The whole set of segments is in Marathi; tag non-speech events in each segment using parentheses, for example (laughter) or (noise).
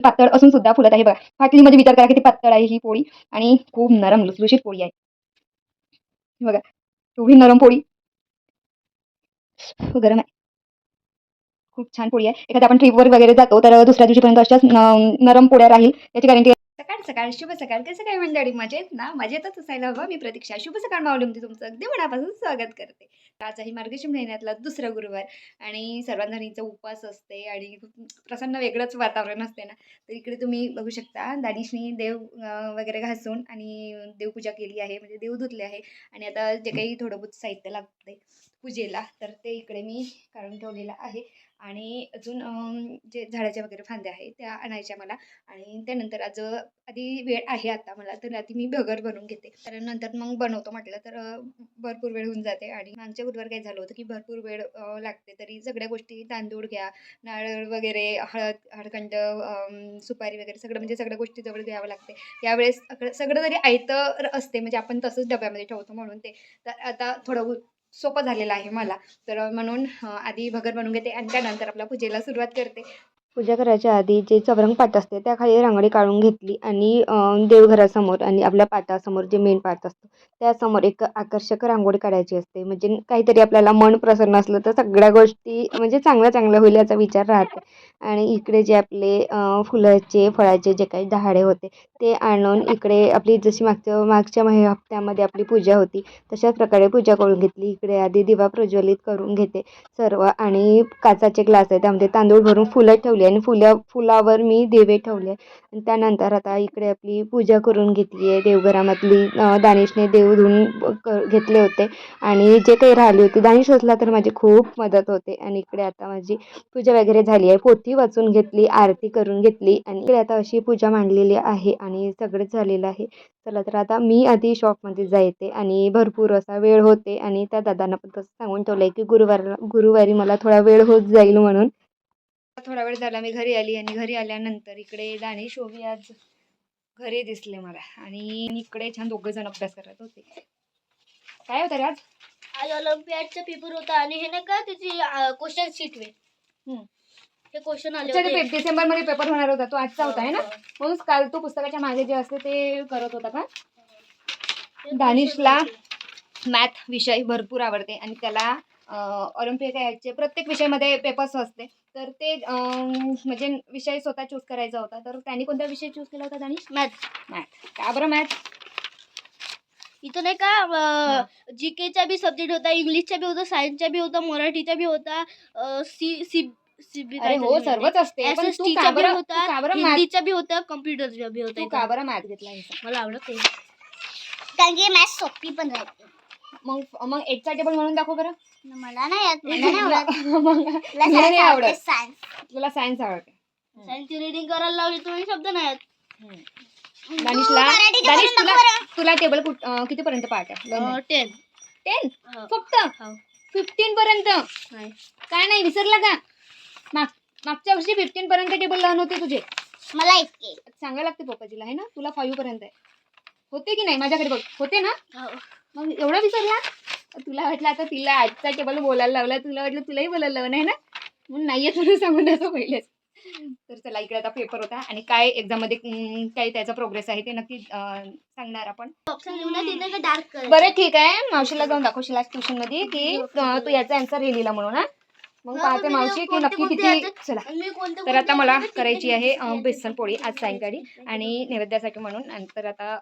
पातळ असून सुद्धा फुलत आहे. बघा फाटली म्हणजे विचार करा किती पातळ आहे ही पोळी आणि खूप नरम लुसलुशीत पोळी आहे. हे बघा एवढी नरम पोळी. गरम आहे. खूप छान पोळी आहे. एखाद्या आपण ट्रिपवर वगैरे जातो तर दुसऱ्या दिवशीपर्यंत अशाच नरम पोळ्या राहील. याची गॅरंटी सकाळ सकाळ शुभ सकाळ कसं काय मंडळी? मजेत ना? मजेतच असायला हवं. मी प्रतीक्षा. शुभ सकाळ माऊलीमध्ये तुमचं. अगदी मनापासून स्वागत करते. तर आज आहे महिन्यातला दुसरा गुरुवार आणि सर्वांजणीचा उपवास असते आणि खूप प्रसन्न वेगळंच वातावरण असते ना? तर इकडे तुम्ही बघू शकता दानिशनी देव वगैरे घासून आणि देवपूजा केली आहे. म्हणजे देव धुतले आहे. आणि आता जे काही थोडं बहुत साहित्य लागते पूजेला तर ते इकडे मी काढून ठेवलेलं आहे. आणि अजून जे झाडाच्या वगैरे फांद्या आहेत त्या आणायच्या मला. आणि त्यानंतर आज आधी वेळ आहे आता मला तर आधी मी भगर बनवून घेते. कारण नंतर मग बनवतो म्हटलं तर भरपूर वेळ होऊन जाते. आणि मागच्या बुधवार काय झालं होतं की भरपूर वेळ लागते. तरी सगळ्या गोष्टी तांदूळ घ्या नारळ वगैरे हळद हळदखंड सुपारी वगैरे सगळं म्हणजे सगळ्या गोष्टी जवळ घ्यावं लागते. यावेळेस सगळं जरी आयतं असते म्हणजे आपण तसंच डब्यामध्ये ठेवतो म्हणून ते. तर आता थोडं उ- सोपं झालेलं आहे मला. तर म्हणून आधी भगर बनवून घेते आणि त्यानंतर आपल्या पूजेला सुरुवात करते. पूजा करायच्या आधी जे चवरंग पाट असते त्याखाली रांगोळी काढून घेतली आणि देवघरासमोर आणि आपल्या पाटासमोर जे मेन पाट असतो त्यासमोर एक आकर्षक रांगोळी काढायची असते. म्हणजे काहीतरी आपल्याला मन प्रसन्न असलं तर सगळ्या गोष्टी म्हणजे चांगल्या चांगल्या होईल याचा विचार राहते. आणि इकडे जे आपले फुलाचे फळाचे जे काही डहाळे होते ते आणून इकडे आपली जशी मागच्या मागच्या महि हप्त्यामध्ये आपली पूजा होती तशाच प्रकारे पूजा करून घेतली. इकडे आधी दिवा प्रज्वलित करून घेते सर्व आणि काचाचे ग्लास आहे त्यामध्ये तांदूळ भरून फुलं ठेवली आणि फुल्या फुलावर मी दिवे ठेवले. आणि त्यानंतर आता इकडे आपली पूजा करून घेतली आहे. देवघरामधली दानिशने देव धुवून क- घेतले होते. आणि जे काही राहिली होती दानिश असला तर माझी खूप मदत होते. आणि इकडे आता माझी पूजा वगैरे झाली आहे. पोथी वाचून घेतली आरती करून घेतली. आणि इकडे आता अशी पूजा मांडलेली आहे आणि सगळंच झालेलं आहे. चला तर आता मी आधी शॉपमध्ये जायते आणि भरपूर असा वेळ होते. आणि त्या दादांना पण तसं सांगून ठेवलं आहे की गुरुवार गुरुवारी मला थोडा वेळ होत जाईल म्हणून. थोडा वेळ झाला मी घरी आली आणि घरी आल्यानंतर इकडे दानिश ओवी आज घरी दिसले मला आणि इकडे छान दोघं जण अभ्यास करत होते. काय होतं रे आज? आज ऑलिम्पियाडचा पेपर होता आणि हे नाही का त्याची क्वेश्चन शीट वे. हम्म. हे क्वेश्चन आले डिसेंबरमध्ये पेपर होणार होता तो आजचा होता आहे ना? म्हणून काल तो पुस्तकाच्या मागे जे असते ते करत होता का? दानिशला. मॅथ विषय भरपूर आवडते आणि त्याला ऑलिम्पिक याचे प्रत्येक विषयामध्ये पेपर्स असते. तर ते अं, म्हणजे विषय स्वतः चूज करायचा होता. तर त्यांनी कोणता विषय चूज केला होता दानिश मॅथ मॅथ का बरं मॅथ इथं नाही का जी केचा बी सब्जेक्ट होता इंग्लिशचा बी होता सायन्सचा बी होता मराठीचा बी होता सी सी अरे हो सर्वच असते. पण तू का चा बी बरं तू होता का बरं मॅथ हिंदीचा बी होता कम्प्युटरचा बी होता तू का इथं. बरं मॅथ घेतला? मला आवडत कारण की मॅथ सोपी पण राहते मग मग एटचा टेबल म्हणून दाखव बरं. मला नाही येत (laughs) मग तुला नाही आवडत सायन्स तुला सायन्स आवडते. सायन्सची रिडिंग करायला लावली तुम्ही शब्द नाही येत दानिशला दानिश तुला तुला टेबल कुठ अं, कितीपर्यंत पाठ आहे टेन टेन हो. फक्त? हो. फिफ्टीन पर्यंत? नाही. काय नाही विसरला का? माग मागच्या वर्षी फिफ्टीन पर्यंत टेबल लहान होते तुझे. मला इतके. सांगायला लागते पप्पाजीला आहे ना? तुला फाईव्ह पर्यंत आहे. होते की नाही? माझ्याकडे बघ. होते ना? मग एवढा विसरला? तुला वाटलं आता तिला आजचा टेबल बोलायला लावला तुला वाटलं तुलाही बोलायला लावलं नाही ना? म्हणून नाही येत म्हणून सांगून द्यायचं पहिलेच. तर चला इकडे आता पेपर होता. आणि काय एक्झाममध्ये काय त्याचा प्रोग्रेस आहे ते नक्की सांगणार आपण. बरं ठीक आहे. मावशीला जाऊन दाखवशील आज ट्युशनमध्ये की अं, तू याचा आन्सर हे लिहिला म्हणून हा? मग पाहते मावशी की नक्की किती चला. तर आता मला करायची आहे बेसन पोळी आज सायंकाळी आणि नैवेद्यासाठी म्हणून. आणि तर आता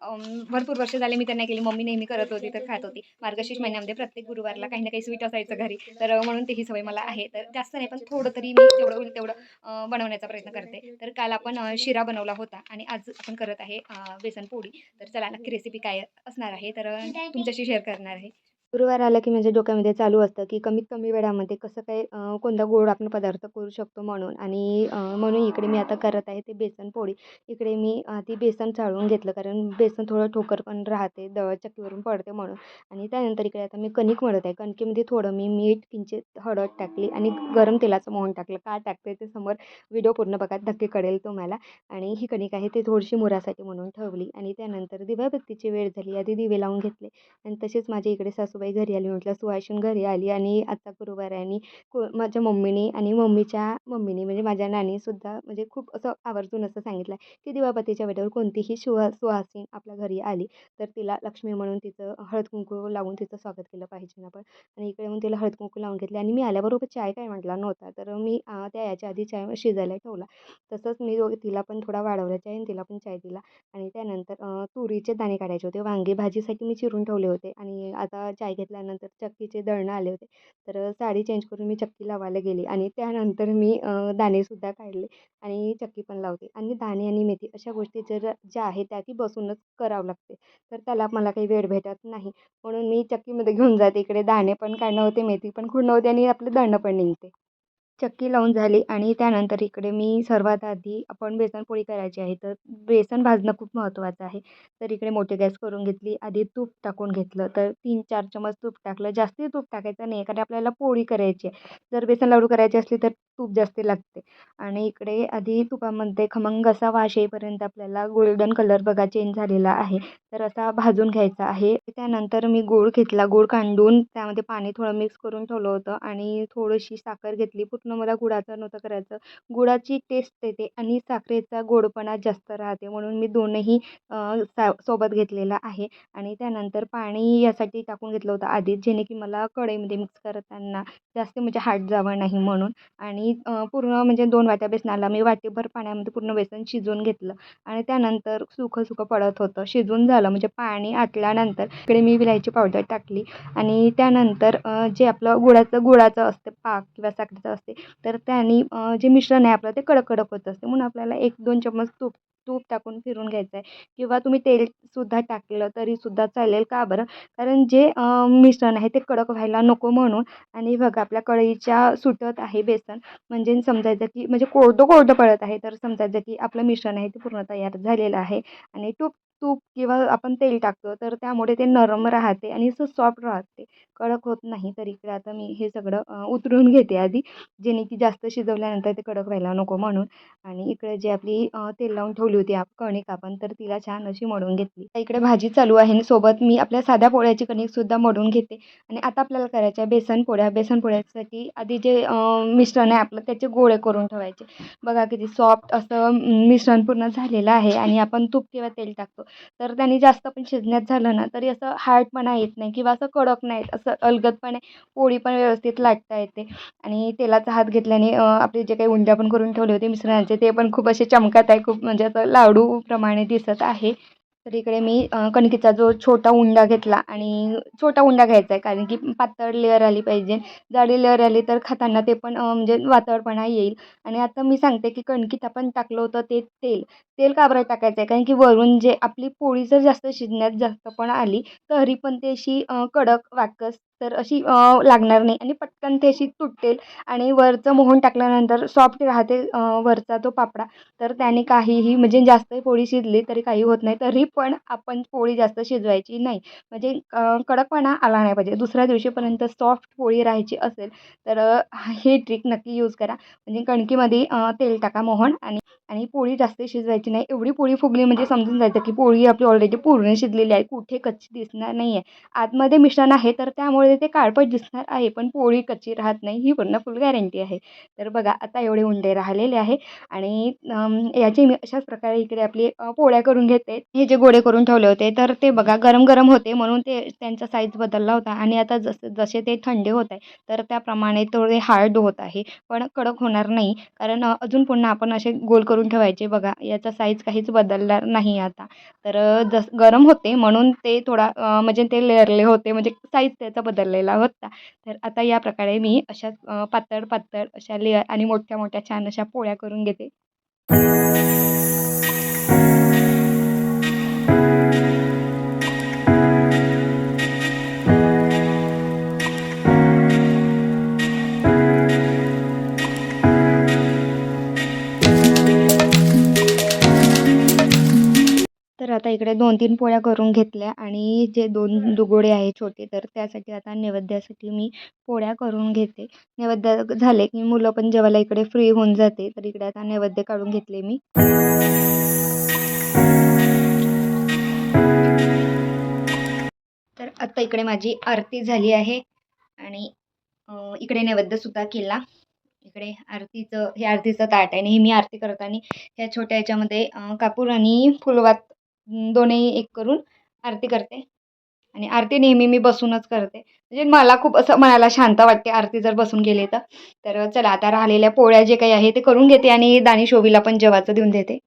भरपूर वर्ष झाले मी त्यांना केली. मम्मी नेहमी करत होती तर खात होती. मार्गशीर्ष महिन्यामध्ये प्रत्येक गुरुवारला काही ना काही स्वीट असायचं घरी. तर म्हणून ती ही सवय मला आहे. तर जास्त नाही पण थोडं तरी मी जेवढं होईल तेवढं बनवण्याचा प्रयत्न करते. तर काल आपण शिरा बनवला होता आणि आज आपण करत आहे बेसन पोळी. तर चला नक्की रेसिपी काय असणार आहे तर तुमच्याशी शेअर करणार आहे. गुरुवार आला की माझ्या डोक्यामध्ये चालू असतं की कमीत कमी वेळामध्ये कसं काय कोणता गोड आपण पदार्थ करू शकतो म्हणून. आणि म्हणून इकडे मी आता करत आहे ते बेसन पोळी. इकडे मी आधी बेसन चाळून घेतलं कारण बेसन थोडं ठोकर पण राहते दळ चक्कीवरून पडते म्हणून. आणि त्यानंतर इकडे आता मी कणिक मळत आहे. कणकेमध्ये थोडं मी मीठ किंचित हळद टाकली आणि गरम तेलाचं मोहन टाकलं. का टाकते ते समोर व्हिडिओ पूर्ण बघा धक्के कळेल तुम्हाला. आणि ही कणिक आहे ती थोडीशी मुरासाठी म्हणून ठेवली. आणि त्यानंतर दिव्याबत्तीची वेळ झाली. आधी दिवे लावून घेतले. आणि तसेच माझ्या इकडे सासू सासूबाई घरी आली म्हटलं सुहासिनी घरी आली आणि आता गुरुवार आहे आणि को माझ्या मम्मीने आणि मम्मीच्या मम्मीने म्हणजे माझ्या नानीसुद्धा म्हणजे खूप असं आवर्जून असं सांगितलं आहे की दिवापतीच्या वेळेवर कोणतीही सुवा सुहासीन आपल्या घरी आली तर तिला लक्ष्मी म्हणून तिचं हळद कुंकू लावून तिचं स्वागत केलं पाहिजे आपण. आणि इकडे मग तिला हळद कुंकू लावून घेतले आणि मी आल्याबरोबर चाय काय म्हटला नव्हता तर मी त्या याच्या आधी चाय शिजायला ठेवला. तसंच मी दोघे तिला पण थोडा वाढवला चाय आणि तिला पण चाय दिला आणि त्यानंतर तुरीचे दाणे काढायचे होते. वांगे भाजीसाठी मी चिरून ठेवले होते आणि आता चाय घेतल्यानंतर चक्कीचे दळणं आले होते. तर साडी चेंज करून मी चक्की लावायला गेली आणि त्यानंतर मी दाणेसुद्धा काढले आणि चक्की पण लावते. आणि दाणे आणि मेथी अशा गोष्टी जर ज्या आहेत त्या ती बसूनच करावं लागते. तर त्याला मला काही वेळ भेटत नाही. म्हणून मी चक्कीमध्ये घेऊन जाते. इकडे दाणे पण काढणं होते मेथी पण खुडणं होते आणि आपलं दळणं पण निघते. चक्की लावून झाली आणि त्यानंतर इकडे मी सर्वात आधी आपण बेसनपोळी करायची आहे तर बेसन भाजणं खूप महत्त्वाचं आहे. तर इकडे मोठी गॅस करून घेतली आधी तूप टाकून घेतलं तर तीन चार चमच तूप टाकलं. जास्ती तूप टाकायचं नाही कारण आपल्याला पोळी करायची आहे. जर बेसन लाडू करायची असली तर तूप जास्त लागते. आणि इकडे आधी तुपामध्ये खमंग असा वास येईपर्यंत आपल्याला गोल्डन कलर बघा चेंज झालेला आहे. तर असा भाजून घ्यायचा आहे. त्यानंतर मी गूळ घेतला गूळ कांडून त्यामध्ये पाणी थोडं मिक्स करून ठेवलं होतं आणि थोडीशी साखर घेतली पूर्ण मला गुळाचं नव्हतं करायचं. गुळाची टेस्ट येते आणि साखरेचा गोडपणा जास्त राहते म्हणून मी दोनही सा सोबत घेतलेला आहे. आणि त्यानंतर पाणी यासाठी टाकून घेतलं होतं आधीच जेणे की मला कढईमध्ये मिक्स करताना जास्त म्हणजे हार्ट जावं नाही म्हणून. आणि पूर्ण म्हणजे दोन वाट्या बेसनाला मी वाटीभर पाण्यामध्ये पूर्ण बेसन शिजवून घेतलं. आणि त्यानंतर सुकं सुकं पडत होतं. शिजून झालं म्हणजे पाणी आटल्यानंतर इकडे मी विलायची पावडर टाकली. आणि त्यानंतर जे आपलं गुळाचं गुळाचं असते पाक किंवा साखरेचं असते तर त्याने जे मिश्रण आहे आपलं ते कडक कडक होत असते. म्हणून आपल्याला एक दोन चम्मच तूप तूप टाकून फिरून घ्यायचं आहे किंवा तुम्ही तेलसुद्धा टाकलं तरीसुद्धा चालेल. का बरं? कारण जे मिश्रण आहे ते कडक व्हायला नको म्हणून. आणि बघा आपल्या कढईच्या सुटत आहे बेसन. म्हणजे समजायचं की म्हणजे कोरडं कोरडं पडत आहे. तर समजायचं की आपलं मिश्रण आहे ते पूर्ण तयार झालेलं आहे. आणि तूप तूप किंवा आपण तेल टाकतो तर त्यामुळे ते नरम राहते आणि असं सॉफ्ट राहते. कडक होत नाही तर इकडे आता मी हे सगळं उतरून घेते आधी. जेणे की जास्त शिजवल्यानंतर ते कडक व्हायला नको म्हणून. आणि इकडे जी आपली तेल लावून ठेवली होती आप कणिक आपण तर तिला छान अशी मळून घेतली. इकडे भाजी चालू आहे आणि सोबत मी आपल्या साध्या पोळ्याची कणिकसुद्धा मळून घेते. आणि आता आपल्याला करायच्या बेसन पोळ्या. बेसन पोळ्यासाठी आधी जे मिश्रण आहे आपलं त्याचे गोळे करून ठेवायचे. बघा किती सॉफ्ट असं मिश्रण पूर्ण झालेलं आहे आणि आपण तूप किंवा तेल टाकतो. तर त्यांनी जास्त पण शिजण्यात झालं ना तरी असं हार्डपणा येत नाही किंवा असं कडक नाही असं अलगदपणे पोळी पण व्यवस्थित लाटता येते. आणि तेलाचा हात घेतल्याने आपले जे काही उंड्या पण करून ठेवले होते मिश्रणाचे ते पण खूप असे चमकत आहे खूप म्हणजे असं लाडूप्रमाणे दिसत आहे. तर इकडे मी कणकीचा जो छोटा उंडा घेतला आणि छोटा उंडा घ्यायचा आहे कारण की पातळ लेअर आली पाहिजे. जाडी लेअर आली तर खाताना ते पण म्हणजे वातळपणा येईल. आणि आता मी सांगते की कणकीत आपण टाकलं होतं ते तेल. तेल का बरं टाकायचं आहे कारण की वरून जे आपली पोळी जर जास्त शिजण्यात जास्त पण आली तरी पण ती अशी कडक वाकस तर अशी लागणार नाही. आणि पटकन ती अशी तुटेल आणि वरचं मोहन टाकल्यानंतर सॉफ्ट राहते वरचा तो पापडा. तर त्याने काहीही म्हणजे जास्त पोळी शिजली तरी काही होत नाही. तरी पण आपण पोळी जास्त शिजवायची नाही. म्हणजे कडकपणा आला नाही पाहिजे. दुसऱ्या दिवशीपर्यंत सॉफ्ट पोळी राहायची असेल तर ही ट्रिक नक्की यूज करा. म्हणजे कणकीमध्ये तेल टाका मोहन आणि आणि पोळी जास्त शिजवायची नाही. एवढी पोळी फुगली म्हणजे समजून जायचं की पोळी आपली ऑलरेडी पूर्ण शिजलेली आहे. कुठे कच्ची दिसणार नाही आहे आतमध्ये मिश्रण आहे तर त्यामुळे ते काळपट दिसणार आहे. पण पोळी कच्ची राहत नाही. ही पूर्ण फुल गॅरंटी आहे. तर बघा आता एवढे उंडे राहिलेले आहे. आणि याची मी अशाच प्रकारे इकडे आपली पोळ्या करून घेते. हे जे गोळे करून ठेवले होते तर ते बघा गरम गरम होते म्हणून ते त्यांचा साईज बदलला होता. आणि आता जसे जसे ते थंडे होत आहे तर त्याप्रमाणे थोडे हार्ड होत आहे. पण कडक होणार नाही. कारण अजून पुन्हा आपण असे गोल करून ठेवायचे बघा. याचा साईज काहीच बदलणार नाही आता. तर जस गरम होते म्हणून ते थोडा म्हणजे ते लेअरले होते म्हणजे साईज त्याचा बदललेला होता. तर आता या प्रकारे मी अशा पातळ पातळ अशा लेअर आणि मोठ्या मोठ्या छान अशा पोळ्या करून घेते. आता इकडे दोन तीन पोळ्या करून घेतल्या आणि जे दोन दुगोडे आहे छोटे तर त्यासाठी आता नैवेद्यासाठी मी पोळ्या करून घेते. नैवेद्य झाले की मुलं पण जेवायला इकडे फ्री होऊन जाते तर इकडे आता नैवेद्य काढून घेतले मी. तर आता इकडे माझी आरती झाली आहे आणि इकडे नैवेद्यसुद्धा केला. इकडे आरतीचं हे आरतीचं ताट आहे नेहमी आरती करताना ह्या छोट्या ह्याच्यामध्ये कापूर आणि फुलवात दोन्ही एक करून आरती करते. आणि आरती नेहमी मी बसूनच करते. म्हणजे मला खूप असं मनाला शांत वाटते आरती जर बसून गेले तर. तर चला आता राहिलेल्या पोळ्या जे काही आहे ते करून घेते आणि दानी शोभीला पण जेवाचं देऊन देते.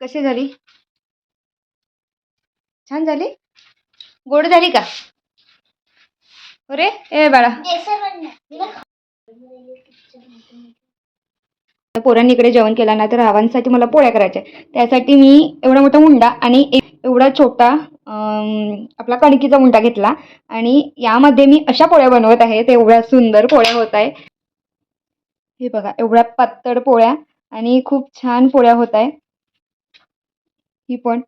कशी झाली? छान झाली? गोड झाली का? अरे ए बाळा. पोरांनी इकडे जेवण केलं ना तर रावांसाठी मला पोळ्या करायच्या त्यासाठी मी एवढा मोठा मुंडा आणि एक एवढा छोटा आपला कणकीचा मुंडा घेतला आणि यामध्ये मी अशा पोळ्या बनवत आहे. ते एवढ्या सुंदर पोळ्या होत आहे हे बघा एवढ्या पातळ पोळ्या आणि खूप छान पोळ्या होत आहे ही पण.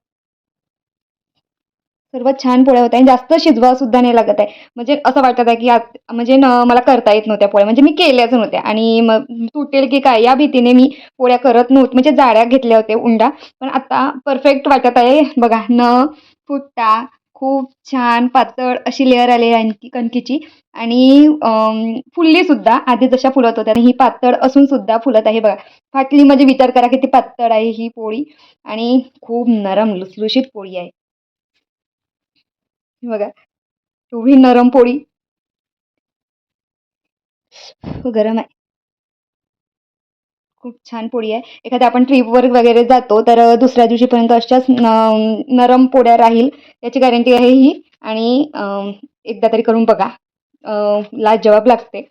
सर्व छान पोळ्या होत्या आणि जास्त शिजवा सुद्धा नाही लागत आहे. म्हणजे असं वाटत आहे की आत म्हणजे न मला करता येत नव्हत्या पोळ्या. म्हणजे मी केल्याच नव्हत्या. आणि मग तुटेल की काय या भीतीने मी पोळ्या करत नव्हत. म्हणजे जाड्या घेतल्या होत्या उंडा. पण आता परफेक्ट वाटत आहे. बघा न फुटता खूप छान पातळ अशी लेअर आली आहे आणखी कणकीची. आणि अम, फुलली सुद्धा. आधी जशा फुलत होत्या ही पातळ असून सुद्धा फुलत आहे. बघा फाटली म्हणजे विचार करा किती पातळ आहे ही पोळी. आणि खूप नरम लुसलुशीत पोळी आहे. बघा. एवढी नरम पोळी. हो, गरम आहे. खूप छान पोळी आहे. एखाद्या आपण ट्रीपवर वगैरे जातो तर दुसऱ्या दिवशीपर्यंत अशाच न- नरम पोळ्या राहील. याची गॅरंटी आहे ही. आणि एकदा तरी करून बघा. अं, लाजवाब लागते.